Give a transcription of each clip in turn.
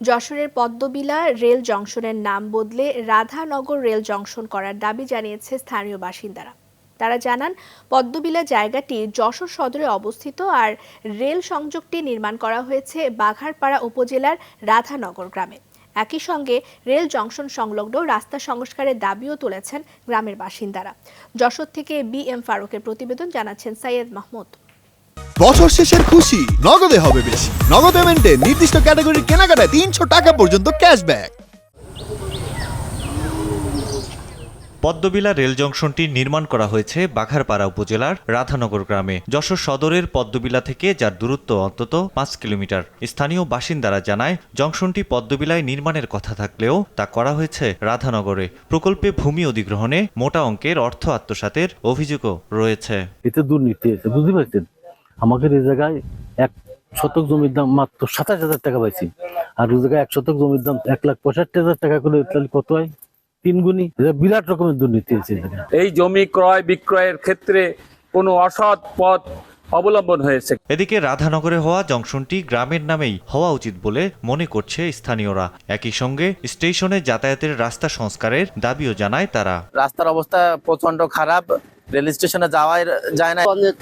যশোরের পদ্মবিলা রেল জংশনের নাম বদলে রাধানগর রেল জংশন করার দাবি জানিয়েছে স্থানীয় বাসিন্দারা। তারা জানান, পদ্মবিলা জায়গাটি যশোর সদরে অবস্থিত আর রেল সংযোগটি নির্মাণ করা হয়েছে বাঘারপাড়া উপজেলার রাধানগর গ্রামে। একই সঙ্গে রেল জংশন সংলগ্ন রাস্তা সংস্কারের দাবিও তুলেছেন গ্রামের বাসিন্দারা। যশোর থেকে বি এম ফারুকের প্রতিবেদন জানাচ্ছেন সাইয়েদ মাহমুদ। বছর শেষের খুশি। নগদে হবে বেশি। নগদ পেমেন্টে নির্দিষ্ট ক্যাটাগরির কেনাকাটায় তিনশো টাকা পর্যন্ত ক্যাশব্যাক পদ্মবিলা রেল জংশনটি নির্মাণ করা হয়েছে বাঘারপাড়া উপজেলার রাধানগর গ্রামে। যশোর সদরের পদ্মবিলা থেকে যার দূরত্ব অন্তত পাঁচ কিলোমিটার। স্থানীয় বাসিন্দারা জানায় জংশনটি পদ্মবিলায় নির্মাণের কথা থাকলেও তা করা হয়েছে রাধানগরে। প্রকল্পে ভূমি অধিগ্রহণে মোটা অঙ্কের অর্থ আত্মসাতের অভিযোগও রয়েছে। এতে দুর্নীতি বুঝতে পারছেন? আমাদের এই জায়গায় এক শতক জমির দাম মাত্র সাতাশ হাজার টাকা পাইছি। আর ওই জায়গায় এক শতক জমির দাম এক লাখ পঁয়ষট্টি হাজার টাকা করে তাহলে কত হয়? তিন গুণি বিরাট রকমের দুর্নীতি হয়েছে এই জমি ক্রয় বিক্রয়ের ক্ষেত্রে কোনো অসৎ পথ অবলম্বন হয়েছে। এদিকে রাধানগরে হওয়া জংশনটি গ্রামের নামেই হওয়া উচিত বলে মনে করছে স্থানীয়রা। একই সঙ্গে স্টেশনে যাতায়াতের রাস্তা সংস্কারের দাবিও জানায় তারা। রাস্তার অবস্থা প্রচণ্ড খারাপ। রেল স্টেশনে যাওয়াই যায় না। অনেক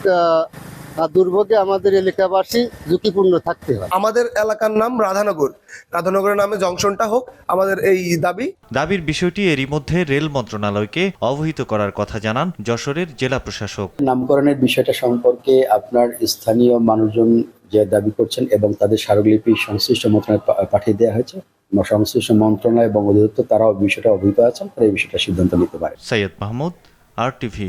আহ, দুর্ভোগে আমাদের এলাকাবাসী ঝুঁকিপূর্ণ থাকতে হয়। আমাদের এলাকার নাম রাধানগর। রাধানগরের নামে জংশনটা হোক আমাদের এই দাবি। দাবির বিষয়টি এরই মধ্যে রেল মন্ত্রণালয়কে অবহিত করার কথা জানান যশোরের জেলা প্রশাসক। নামকরণের বিষয়টা সম্পর্কে আপনার স্থানীয় মানুষজন যে দাবি করছেন এবং তাদের স্মারকলিপি সংশ্লিষ্ট মন্ত্রণালয়ে পাঠিয়ে দেওয়া হয়েছে সংশ্লিষ্ট মন্ত্রণালয় এবং অধিদপ্তর তারাও বিষয়টা অবহিত আছেন তারা এই বিষয়টা সিদ্ধান্ত নিতে পারে। Syed Mahmud R TV.